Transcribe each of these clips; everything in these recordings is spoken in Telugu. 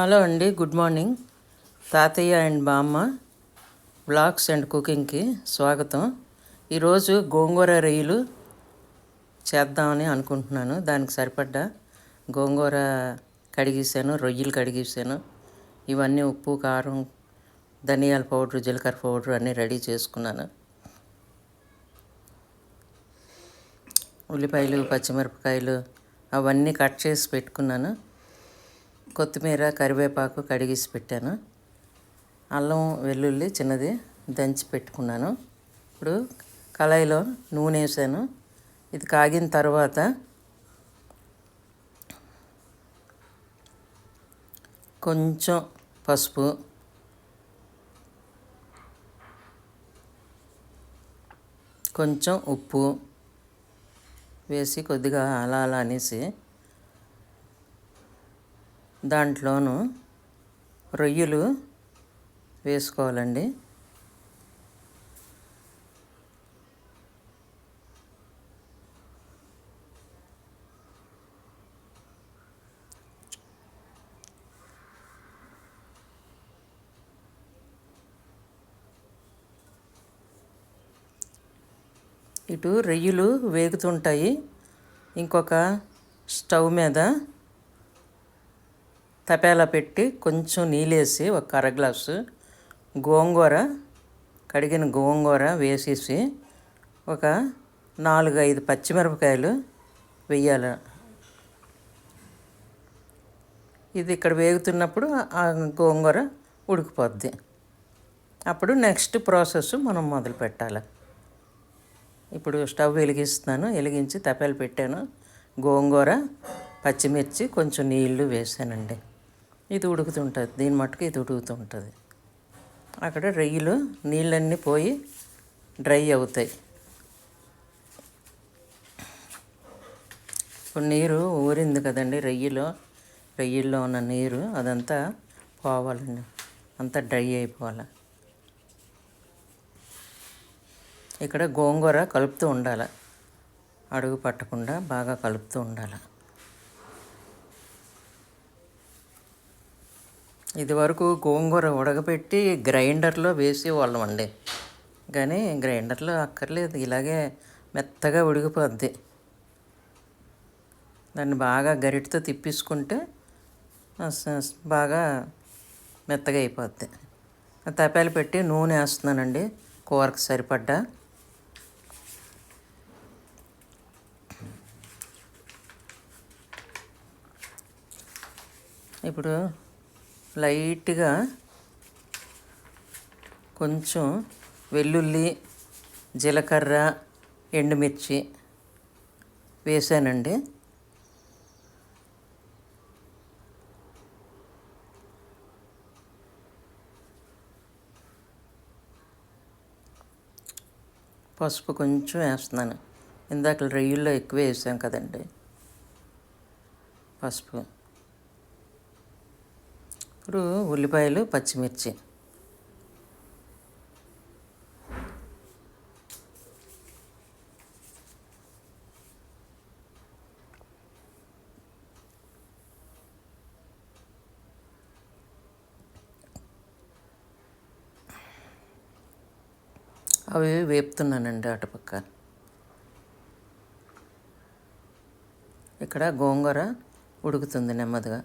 హలో అండి గుడ్ మార్నింగ్. తాతయ్య అండ్ బామ్మ బ్లాగ్స్ అండ్ కుకింగ్కి స్వాగతం. ఈరోజు గోంగూర రొయ్యలు చేద్దామని అనుకుంటున్నాను. దానికి సరిపడ్డ గోంగూర కడిగేసాను రొయ్యలు కడిగేసాను ఇవన్నీ ఉప్పు కారం ధనియాల పౌడర్ జీలకర్ర పౌడర్ అన్నీ రెడీ చేసుకున్నాను. ఉల్లిపాయలు పచ్చిమిరపకాయలు అవన్నీ కట్ చేసి పెట్టుకున్నాను. కొత్తిమీర కరివేపాకు కడిగేసి పెట్టాను. అల్లం వెల్లుల్లి చిన్నది దంచి పెట్టుకున్నాను. ఇప్పుడు కళాయిలో నూనె వేసాను. ఇది కాగిన తర్వాత కొంచెం పసుపు కొంచెం ఉప్పు వేసి కొద్దిగా అలా అలా అనేసి దాంట్లోనూ రొయ్యలు వేసుకోవాలండి. ఇటు రొయ్యలు వేగుతుంటాయి. ఇంకొక స్టవ్ మీద తపేలా పెట్టి కొంచెం నీళ్ళేసి ఒక అర గ్లాసు గోంగూర కడిగిన గోంగూర వేసేసి ఒక నాలుగు ఐదు పచ్చిమిరపకాయలు వెయ్యాలి ఇది ఇక్కడ వేగుతున్నప్పుడు ఆ గోంగూర ఉడికిపోద్ది. అప్పుడు నెక్స్ట్ ప్రాసెస్ మనం మొదలు పెట్టాలి. ఇప్పుడు స్టవ్ వెలిగిస్తున్నాను వెలిగించి తపేలు పెట్టాను. గోంగూర పచ్చిమిర్చి కొంచెం నీళ్ళు వేసానండి. ఇది ఉడుకుతుంటుంది. దీని మట్టుకు ఇది ఉడుకుతుంటుంది. అక్కడ రొయ్యలు నీళ్ళన్నీ పోయి డ్రై అవుతాయి. ఇప్పుడు నీరు ఊరింది కదండి రొయ్యలో. రొయ్యల్లో ఉన్న నీరు అదంతా పోవాలండి. అంతా డ్రై అయిపోవాలి. ఇక్కడ గోంగూర కలుపుతూ ఉండాలి. అడుగు పట్టకుండా బాగా కలుపుతూ ఉండాలి. ఇదివరకు గోంగూర ఉడకబెట్టి గ్రైండర్లో వేసేవాళ్ళం అండి. కానీ గ్రైండర్లో అక్కర్లేదు ఇలాగే మెత్తగా ఉడికిపోద్ది. దాన్ని బాగా గరిటతో తిప్పించుకుంటే బాగా మెత్తగా అయిపోద్ది. తపాలు పెట్టి నూనె వేస్తున్నానండి కూరకు సరిపడ్డా. ఇప్పుడు లైట్గా కొంచెం వెల్లుల్లి జీలకర్ర ఎండుమిర్చి వేసానండి. పసుపు కొంచెం వేస్తున్నాను. ఇందాక రొయ్యల్లో ఎక్కువ వేసాం కదండి. పసుపు. ఇప్పుడు ఉల్లిపాయలు పచ్చిమిర్చి. అవి వేపుతున్నానండి అటుపక్క. ఇక్కడ గోంగూర ఉడుకుతుంది నెమ్మదిగా.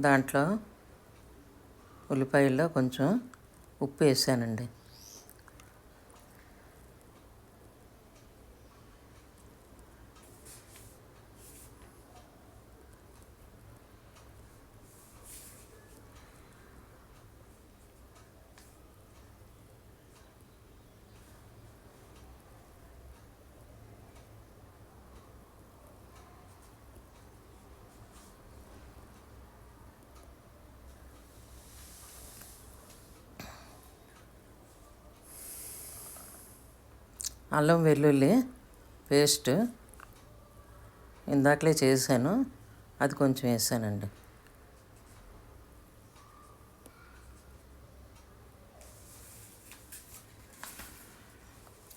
దాంట్లో ఉల్లిపాయల్లో కొంచెం ఉప్పు వేసానండి. అల్లం వెల్లుల్లి పేస్ట్ ఇందాకలే చేశాను. అది కొంచెం వేసానండి.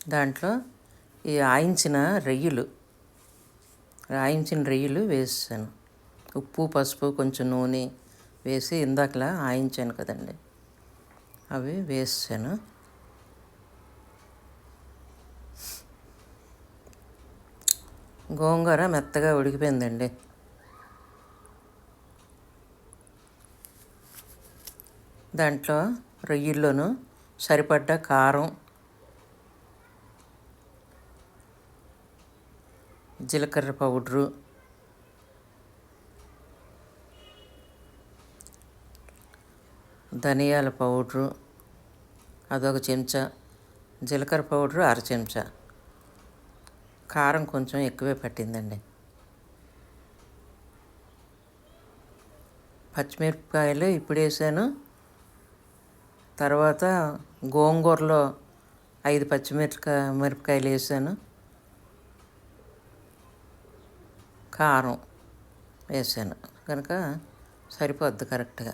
దాంట్లో ఈ ఆయించిన రొయ్యలు ఆయించిన రొయ్యలు వేసాను. ఉప్పు పసుపు కొంచెం నూనె వేసి ఇందాకలా ఆయించాను కదండి. అవి వేసాను. గోంగూర మెత్తగా ఉడికిపోయిందండి. దాంట్లో రొయ్యల్లోనూ సరిపడ్డ కారం జీలకర్ర పౌడరు ధనియాల పౌడరు అదొక చెంచా జీలకర్ర పౌడరు అర చెంచా. కారం కొంచెం ఎక్కువే పట్టిందండి. పచ్చిమిరపకాయలు ఇప్పుడు వేసాను. తర్వాత గోంగూరలో ఐదు పచ్చిమిరపకాయ మిరపకాయలు వేసాను. కారం వేసాను. కనుక సరిపోద్ది కరెక్ట్గా.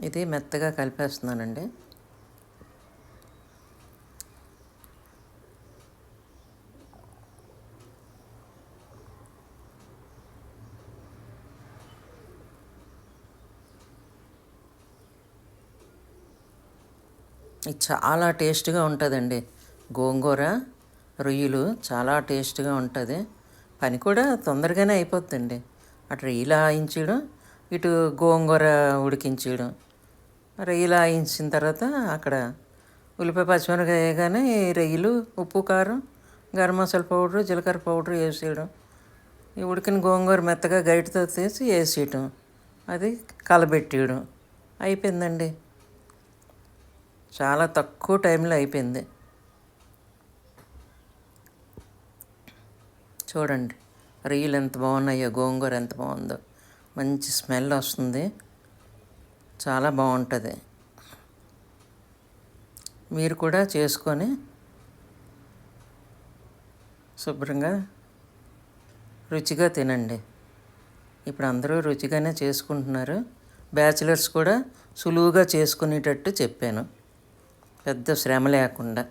ఇది మెత్తగా కలిపేస్తున్నానండి. ఇది చాలా టేస్ట్గా ఉంటుందండి. గోంగూర రొయ్యలు చాలా టేస్ట్గా ఉంటుంది. పని కూడా తొందరగానే అయిపోతుందండి అటు రొయ్యలు ఆయించడం ఇటు గోంగూర ఉడికించడం. రొయ్యలు ఆయించిన తర్వాత అక్కడ ఉల్లిపాయ పచ్చిమిరపకాయ వేయగానే రొయ్యలు ఉప్పు కారం గరం మసాలా పౌడర్ జీలకర్ర పౌడర్ వేసేయడం. ఈ ఉడికిన గోంగూర మెత్తగా గరిటతో తీసి వేసేయటం. అది కలబెట్టేయడం. అయిపోయిందండి. చాలా తక్కువ టైంలో అయిపోయింది. చూడండి రొయ్యలు ఎంత బాగున్నాయో గోంగూర ఎంత బాగుందో. మంచి స్మెల్ వస్తుంది. చాలా బాగుంటుంది. మీరు కూడా చేసుకొని శుభ్రంగా రుచిగా తినండి. ఇప్పుడు అందరూ రుచిగానే చేసుకుంటున్నారు. బ్యాచిలర్స్ కూడా సులువుగా చేసుకునేటట్టు చెప్పాను. పెద్ద శ్రమ లేకుండా